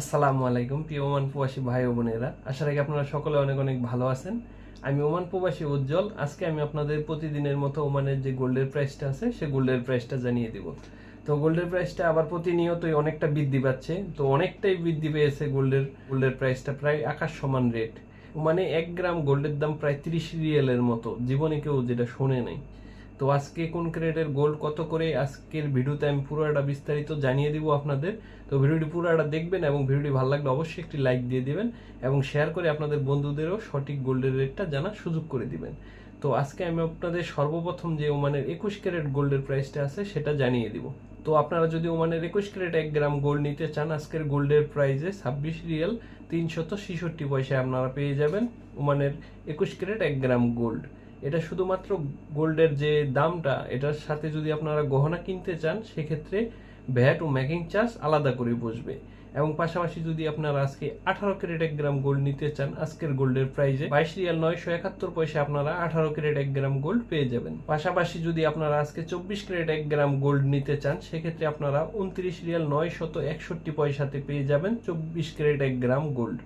আসসালামু আলাইকুম, প্রিয় ওমান প্রবাসী ভাই ও বোনেরা। আশা রাখি আপনারা সকলে অনেক অনেক ভালো আছেন। আমি ওমান প্রবাসী উজ্জ্বল। আজকে আমি আপনাদের প্রতিদিনের মতো ওমানের যে গোল্ডের প্রাইসটা আছে, সে গোল্ডের প্রাইসটা জানিয়ে দিব। তো গোল্ডের প্রাইসটা আবার প্রতিনিয়তই অনেকটা বৃদ্ধি পাচ্ছে। তো অনেকটাই বৃদ্ধি পেয়েছে গোল্ডের গোল্ডের প্রাইসটা প্রায় আকাশ সমান রেট। মানে এক গ্রাম গোল্ডের দাম প্রায় তিরিশ রিয়েলের মতো। জীবনে কেউ যেটা শোনে নাই। তো আজকে কোন ক্রেডের গোল্ড কত করে, আজকের ভিডিওতে আমি পুরোটা বিস্তারিত জানিয়ে দিব আপনাদের। তো ভিডিওটি পুরোটা দেখবেন এবং ভিডিওটি ভালো লাগলে অবশ্যই একটি লাইক দিয়ে দিবেন এবং শেয়ার করে আপনাদের বন্ধুদেরও সঠিক গোল্ডের রেটটা জানার সুযোগ করে দিবেন। তো আজকে আমি আপনাদের সর্বপ্রথম যে ওমানের একুশ ক্যারেট গোল্ডের প্রাইসটা আছে সেটা জানিয়ে দিব। তো আপনারা যদি ওমানের একুশ ক্যারেট এক গ্রাম গোল্ড নিতে চান, আজকের গোল্ডের প্রাইসে ছাব্বিশ রিয়াল তিনশত ছেষট্টি পয়সায় আপনারা পেয়ে যাবেন ওমানের একুশ ক্যারেট এক গ্রাম গোল্ড। এটা শুধুমাত্র গোল্ডের যে দামটা, এটার সাথে যদি আপনারা গহনা কিনতে চান, সেক্ষেত্রে ভ্যাট ও মেকিং চার্জ আলাদা করে বসবে। এবং পাশাপাশি যদি আপনারা আজকে আঠারো ক্যারেট এক গ্রাম গোল্ড নিতে চান, আজকের গোল্ডের প্রাইজে বাইশ রিয়াল নয়শো একাত্তর পয়সা আপনারা আঠারো ক্যারেট এক গ্রাম গোল্ড পেয়ে যাবেন। পাশাপাশি যদি আপনারা আজকে চব্বিশ ক্যারেট এক গ্রাম গোল্ড নিতে চান, সেক্ষেত্রে আপনারা উনত্রিশ রিয়াল নয় শত একষট্টি পয়সাতে পেয়ে যাবেন চব্বিশ ক্যারেট এক গ্রাম গোল্ড।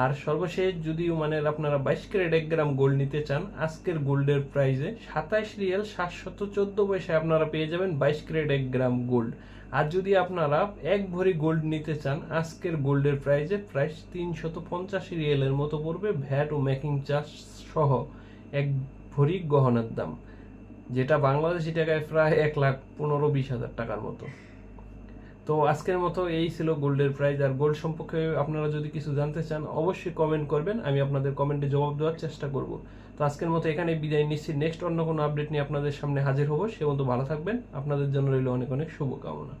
আর সর্বশেষ যদি মানে আপনারা বাইশ ক্যারেট এক গ্রাম গোল্ড নিতে চান, আজকের গোল্ডের প্রাইসে সাতাইশ রিয়াল সাতশত চোদ্দ পয়সায় আপনারা পেয়ে যাবেন বাইশ ক্যারেট এক গ্রাম গোল্ড আর যদি আপনারা এক ভরি গোল্ড নিতে চান, আজকের গোল্ডের প্রাইসে প্রাইস তিনশত পঞ্চাশ রিয়েলের মতো পড়বে ভ্যাট ও মেকিং চার্জ সহ এক ভরি গহনার দাম, যেটা বাংলাদেশি টাকায় প্রায় এক লাখ পনেরো বিশ হাজার টাকার মতো। তো আজকের মতো এই ছিল গোল্ডের প্রাইজ আর গোল্ড সম্পর্কে আপনারা যদি কিছু জানতে চান, অবশ্যই কমেন্ট করবেন, আমি আপনাদের কমেন্টে জবাব দেওয়ার চেষ্টা করব। তো আজকের মতো এখানে বিদায় নিচ্ছি। নেক্সট অন্য কোনো আপডেট নিয়ে আপনাদের সামনে হাজির হব। সে মতো ভালো থাকবেন। আপনাদের জন্য রইল অনেক অনেক শুভকামনা।